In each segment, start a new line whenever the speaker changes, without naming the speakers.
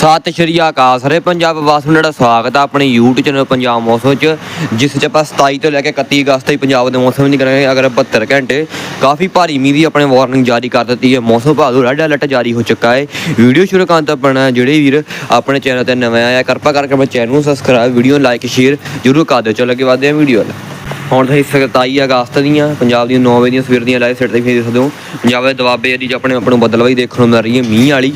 ਸਤਿ ਸ਼੍ਰੀ ਅਕਾਲ ਸਾਰੇ ਪੰਜਾਬ ਵਾਸੀਆਂ ਨੂੰ ਜਿਹੜਾ ਸਵਾਗਤ ਆ ਆਪਣੇ YouTube ਚੈਨਲ ਪੰਜਾਬ ਮੌਸਮ ਚ, ਜਿਸ ਚ ਆਪਾਂ 27 ਤੋਂ ਲੈ ਕੇ 31 ਅਗਸਤ ਤੱਕ ਪੰਜਾਬ ਦੇ ਮੌਸਮ ਦੀ ਕਰਾਂਗੇ। ਅਗਰ 72 ਘੰਟੇ, ਕਾਫੀ ਭਾਰੀ ਮੀਂਹ ਦੀ ਆਪਣੇ ਵਾਰਨਿੰਗ ਜਾਰੀ ਕਰ ਦਿੱਤੀ ਹੈ। ਮੌਸਮ ਵਿਭਾਗ ਨੂੰ ਰੈੱਡ ਅਲਰਟ ਜਾਰੀ ਹੋ ਚੁੱਕਾ ਹੈ। ਵੀਡੀਓ ਸ਼ੁਰੂ ਕਰਨ ਤੋਂ ਪਹਿਲਾਂ ਜਿਹੜੇ ਵੀਰ ਆਪਣੇ ਚੈਨਲ ਤੇ ਨਵੇਂ ਆਇਆ ਕਿਰਪਾ ਕਰਕੇ ਆਪਣੇ ਚੈਨਲ ਨੂੰ ਸਬਸਕ੍ਰਾਈਬ ਵੀਡੀਓ ਲਾਈਕ ਸ਼ੇਅਰ ਜਰੂਰ ਕਰ ਦਿਓ। ਚਲੋ ਅੱਗੇ ਵਧਦੇ ਹਾਂ ਵੀਡੀਓ ਵੱਲ। ਹੁਣ ਤੁਸੀਂ 27 ਅਗਸਤ ਦੀਆਂ, ਪੰਜਾਬ ਦੀਆਂ 9 ਵਜੇ ਦੀਆਂ ਸਵੇਰ ਦੀਆਂ ਲਾਈਵ ਸੈਟ ਤੇ ਦੇਖ ਸਕਦੇ ਹੋ। ਪੰਜਾਬ ਦੇ ਦਬਾਬੇ ਦੀ ਆਪਣੇ ਆਪ ਨੂੰ ਬਦਲਵਾਈ ਦੇਖਣ ਨੂੰ ਮਿਲ ਰਹੀ ਹੈ ਮੀਂਹ ਵਾਲੀ।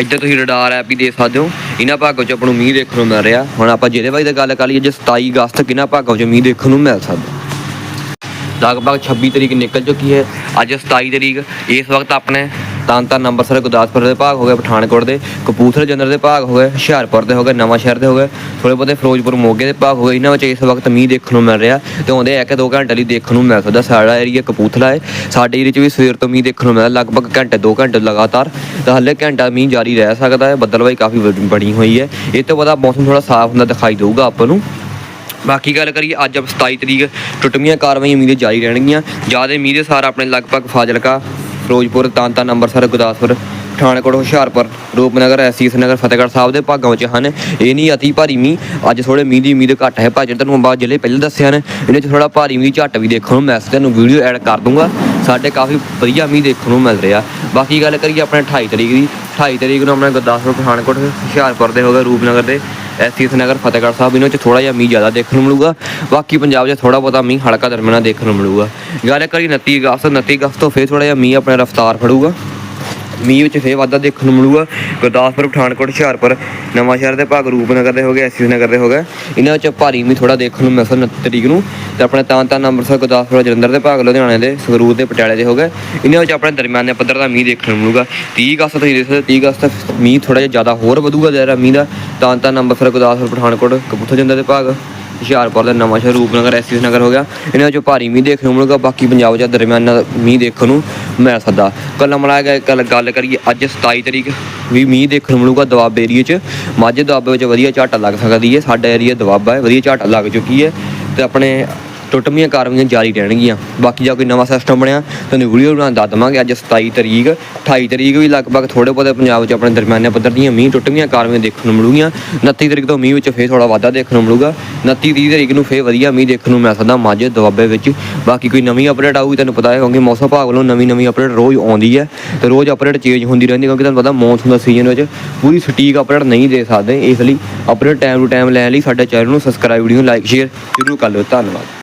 ਇੱਧਰ ਤੁਸੀਂ ਰਡਾਰ ਐਪ ਵੀ ਦੇਖ ਸਕਦੇ ਹੋ। ਇਹਨਾਂ ਭਾਗਾਂ 'ਚ ਆਪਾਂ ਨੂੰ ਮੀਂਹ ਦੇਖਣ ਨੂੰ ਮਿਲ ਰਿਹਾ। ਹੁਣ ਆਪਾਂ ਜਿਹਦੇ ਬਾਈ ਦੀ ਗੱਲ ਕਰ ਲਈਏ, ਜੇ 27 ਅਗਸਤ ਕਿਹਨਾਂ ਭਾਗਾਂ 'ਚ ਮੀਂਹ ਦੇਖਣ ਨੂੰ ਮਿਲ ਸਕਦਾ। ਲਗਭਗ 26 ਤਰੀਕ ਨਿਕਲ ਚੁੱਕੀ ਹੈ। ਅੱਜ 27 ਤਰੀਕ। ਇਸ ਵਕਤ ਆਪਣੇ ਤਾਂਤਾ ਅੰਮ੍ਰਿਤਸਰ, ਗੁਰਦਾਸਪੁਰ ਦੇ ਭਾਗ ਹੋ ਗਏ, ਪਠਾਨਕੋਟ ਦੇ, ਕਪੂਰਥਲੇ ਜਨਰ ਦੇ ਭਾਗ ਹੋ ਗਏ, ਹੁਸ਼ਿਆਰਪੁਰ ਦੇ ਹੋ ਗਏ ਨਵਾਂ ਸ਼ਹਿਰ ਦੇ ਹੋ ਗਏ ਥੋੜੇ ਬਹੁਤੇ ਫਿਰੋਜ਼ਪੁਰ, ਮੋਗੇ ਦੇ ਭਾਗ ਹੋ ਗਏ। ਇਹਨਾਂ ਵਿੱਚ ਇਸ ਵਕਤ ਮੀਂਹ ਦੇਖਣ ਨੂੰ ਮਿਲ ਰਿਹਾ ਤੇ ਆਉਂਦੇ ਇੱਕ ਦੋ ਘੰਟੇ ਲਈ ਦੇਖਣ ਨੂੰ ਮਿਲ ਸਕਦਾ। ਸਾਡਾ ਏਰੀਆ ਕਪੂਰਥਲਾ ਹੈ। ਸਾਡੇ ਏਰੀਆ 'ਚ ਵੀ ਸਵੇਰ ਤੋਂ ਮੀਂਹ ਦੇਖਣ ਨੂੰ ਮਿਲਦਾ ਲਗਭਗ ਘੰਟੇ, ਦੋ ਘੰਟੇ ਲਗਾਤਾਰ ਤਾਂ ਹਲੇ ਘੰਟਾ ਮੀਂਹ ਜਾਰੀ ਰਹਿ ਸਕਦਾ ਹੈ। ਬੱਦਲਵਾਈ ਕਾਫੀ ਬਣੀ ਹੋਈ ਹੈ। ਇਹ ਤੋਂ ਬਾਅਦ ਮੌਸਮ ਥੋੜਾ ਸਾਫ਼ ਹੁੰਦਾ ਦਿਖਾਈ ਦੇਊਗਾ ਆਪਾਂ ਨੂੰ। ਬਾਕੀ ਗੱਲ ਕਰੀਏ, ਅੱਜ 27 ਤਰੀਕ ਟੁੱਟਵੀਆਂ ਕਾਰਵਾਈਆਂ ਮੀਂਹ ਦੇ ਜਾਰੀ ਰਹਿਣਗੀਆਂ। ਜ਼ਿਆਦਾ ਮੀਂਹ ਦੇ ਸਾਰ ਆਪਣੇ ਲਗਭਗ ਫਾਜ਼ਿਲਕਾ ਫਿਰੋਜ਼ਪੁਰ ਤਾਂਤਾ ਅੰਮ੍ਰਿਤਸਰ, ਗੁਰਦਾਸਪੁਰ, ਪਠਾਨਕੋਟ, ਹੁਸ਼ਿਆਰਪੁਰ, ਰੂਪਨਗਰ ਐਸੀਸ ਨਗਰ, ਫਤਿਹਗੜ੍ਹ ਸਾਹਿਬ ਦੇ ਭਾਗਾਂ ਵਿੱਚ ਹਨ। ਇਹ ਨਹੀਂ ਅਤੀ ਭਾਰੀ ਮੀਂਹ, ਅੱਜ ਥੋੜੇ ਮੀਂਹ ਦੀ ਉਮੀਦ ਘੱਟ ਹੈ। ਭਾਜਨ ਤੁਹਾਨੂੰ ਬਾਅਦ ਜ਼ਿਲ੍ਹੇ ਪਹਿਲਾਂ ਦੱਸਿਆ ਨੇ, ਇਹਨਾਂ 'ਚ ਥੋੜਾ ਭਾਰੀ ਮੀਂਹ ਝੱਟ ਵੀ ਦੇਖਣ ਨੂੰ ਮੈਂ ਤੁਹਾਨੂੰ ਵੀਡੀਓ ਐਡ ਕਰ ਦੂੰਗਾ। ਸਾਡੇ ਕਾਫੀ ਵਧੀਆ ਮੀਂਹ ਦੇਖਣ ਨੂੰ ਮਿਲ ਰਿਹਾ। ਬਾਕੀ ਗੱਲ ਕਰੀਏ ਆਪਣੇ 28 ਤਰੀਕ ਦੀ। 28 ਤਰੀਕ ਨੂੰ ਆਪਣੇ ਗੁਰਦਾਸਪੁਰ, ਪਠਾਨਕੋਟ, ਹੁਸ਼ਿਆਰਪੁਰ ਦੇ ਹੋ ਗਏ, ਰੂਪਨਗਰ ਦੇ। ਐਸੀਸ ਨਗਰ ਫਤਿਹਗੜ੍ਹ ਸਾਹਿਬ, ਇਹਨਾਂ 'ਚ ਥੋੜਾ ਜਿਹਾ ਮੀਂਹ ਜ਼ਿਆਦਾ ਦੇਖਣ ਨੂੰ ਮਿਲੂਗਾ। ਬਾਕੀ ਪੰਜਾਬ 'ਚ ਥੋੜਾ ਬਹੁਤਾ ਮੀਂਹ ਹਲਕਾ ਦਰਮਿਆਨਾ ਦੇਖਣ ਨੂੰ ਮਿਲੂਗਾ। ਗੱਲ ਕਰੀ 29 ਅਗਸਤ 29 ਅਗਸਤ ਤੋਂ ਫੇਰ ਥੋੜਾ ਜਿਹਾ ਮੀਂਹ ਆਪਣਾ ਰਫ਼ਤਾਰ ਫੜੂਗਾ। ਮੀਂਹ ਵਿੱਚ ਫੇਰ ਵਾਧਾ ਦੇਖਣ ਨੂੰ ਮਿਲੂਗਾ। ਗੁਰਦਾਸਪੁਰ, ਪਠਾਨਕੋਟ, ਹੁਸ਼ਿਆਰਪੁਰ, ਨਵਾਂ ਸ਼ਹਿਰ ਦੇ ਭਾਗ ਰੂਪਨਗਰ ਦੇ ਹੋ ਗਏ, ਐਸੀ ਨਗਰ ਦੇ ਹੋ ਗਏ। ਇਹਨਾਂ ਵਿੱਚ ਭਾਰੀ ਮੀਂਹ ਥੋੜਾ ਦੇਖਣ ਨੂੰ ਮਿਲ ਸਕਦਾ 29 ਤਰੀਕ ਨੂੰ। ਤੇ ਆਪਣੇ ਤਾਂ ਤਾਂ ਅੰਮ੍ਰਿਤਸਰ, ਗੁਰਦਾਸਪੁਰ, ਜਲੰਧਰ ਦੇ ਭਾਗ, ਲੁਧਿਆਣੇ ਦੇ, ਸੰਗਰੂਰ ਦੇ, ਪਟਿਆਲੇ ਦੇ ਹੋ ਗਏ। ਇਹਨਾਂ ਵਿੱਚ ਆਪਣੇ ਦਰਮਿਆਨੇ ਪੱਧਰ ਦਾ ਮੀਂਹ ਦੇਖਣ ਨੂੰ ਮਿਲੂਗਾ। 30 ਅਗਸਤ ਤੁਸੀਂ ਦੇਖ ਸਕਦੇ 30 ਅਗਸਤ ਮੀਂਹ ਥੋੜਾ ਜਿਹਾ ਜ਼ਿਆਦਾ ਹੋਰ ਵਧੂਗਾ ਜਿਹੜਾ ਮੀਂਹ ਦਾ। ਤਾਂ ਤਾਂ ਅੰਮ੍ਰਿਤਸਰ, ਗੁਰਦਾਸਪੁਰ, ਪਠਾਨਕੋਟ, ਕਪੂਰਥਲੇ ਜਲੰਧਰ ਦੇ ਭਾਗ। ਹੁਸ਼ਿਆਰਪੁਰ ਦਾ ਨਵਾਂ ਸ਼ਹਿਰ ਰੂਪਨਗਰ ਐਸੀ ਨਗਰ ਹੋ ਗਿਆ। ਇਹਨਾਂ 'ਚੋਂ ਭਾਰੀ ਮੀਂਹ ਦੇਖਣ ਨੂੰ ਮਿਲੂਗਾ, ਬਾਕੀ ਪੰਜਾਬ 'ਚ ਦਰਮਿਆਨਾ ਮੀਂਹ ਦੇਖਣ ਨੂੰ ਮਿਲ ਸਕਦਾ। ਕੱਲ ਮਲਾਇਆ ਗਿਆ ਕੱਲ ਗੱਲ ਕਰੀਏ ਅੱਜ 27 ਤਰੀਕ, ਵੀ ਮੀਂਹ ਦੇਖਣ ਨੂੰ ਮਿਲੂਗਾ ਦੁਆਬੇ ਏਰੀਏ 'ਚ। ਮਾਝੇ ਦੁਆਬੇ ਵਿੱਚ ਵਧੀਆ ਝਾਟਾ ਲੱਗ ਸਕਦੀ ਹੈ, ਸਾਡਾ ਏਰੀਆ ਦੁਆਬਾ ਹੈ, ਵਧੀਆ ਝਾਟਾ ਲੱਗ ਚੁੱਕੀ ਹੈ ਤੇ ਆਪਣੇ ਟੁੱਟਵੀਆਂ ਕਾਰਵਾਈਆਂ ਜਾਰੀ ਰਹਿਣਗੀਆਂ। ਬਾਕੀ ਜਾਂ ਕੋਈ ਨਵਾਂ ਸਿਸਟਮ ਬਣਿਆ ਤੁਹਾਨੂੰ ਵੀਡੀਓ ਬਣਾ ਦੱਸ ਦਵਾਂਗੇ ਅੱਜ 27 ਤਰੀਕ। 28 ਤਰੀਕ ਵੀ ਲਗਭਗ ਥੋੜੇ ਬਹੁਤੇ ਪੰਜਾਬ 'ਚ ਆਪਣੇ ਦਰਮਿਆਨੇ ਪੱਧਰ ਦੀਆਂ ਮੀਂਹ ਟੁੱਟਵੀਆਂ ਕਾਰਵਾਈਆਂ ਦੇਖਣ ਨੂੰ ਮਿਲੂਗੀਆਂ। 29 ਤਰੀਕ ਤੋਂ ਮੀਂਹ ਵਿੱਚ ਫੇਰ ਥੋੜਾ ਵਾਧਾ ਦੇਖਣ ਨੂੰ ਮਿਲੂਗਾ। 29 30 ਤਰੀਕ ਨੂੰ ਫੇਰ ਵਧੀਆ ਮੀਂਹ ਦੇਖਣ ਨੂੰ ਮਿਲ ਸਕਦਾ ਮਾਝੇ ਦੁਆਬੇ ਵਿੱਚ। ਬਾਕੀ ਕੋਈ ਨਵੀਂ ਅਪਡੇਟ ਆਊਗੀ, ਤੁਹਾਨੂੰ ਪਤਾ ਹੈ, ਕਿਉਂਕਿ ਮੌਸਮ ਵਿਭਾਗ ਵੱਲੋਂ ਨਵੀਂ ਨਵੀਂ ਅਪਡੇਟ ਰੋਜ਼ ਆਉਂਦੀ ਹੈ। ਤੇ ਰੋਜ਼ ਅਪਡੇਟ ਚੇਂਜ ਹੁੰਦੀ ਰਹਿੰਦੀ ਕਿਉਂਕਿ ਤੁਹਾਨੂੰ ਪਤਾ ਮੌਨਸੂਨ ਦਾ ਸੀਜ਼ਨ ਵਿੱਚ ਪੂਰੀ ਸਟੀਕ ਅਪਡੇਟ ਨਹੀਂ ਦੇ ਸਕਦੇ। ਇਸ ਲਈ ਅਪਡੇਟ ਟਾਈਮ ਟੂ ਟਾਈਮ ਲੈਣ ਲਈ ਸਾਡੇ ਚੈਨਲ ਨੂੰ ਸਬਸਕ੍ਰਾਈਬ ਵੀਡੀਓ ਲਾਈਕ ਸ਼ੇਅਰ ਜ਼ਰੂਰ ਕਰ ਲਿਓ। ਧੰਨਵਾਦ।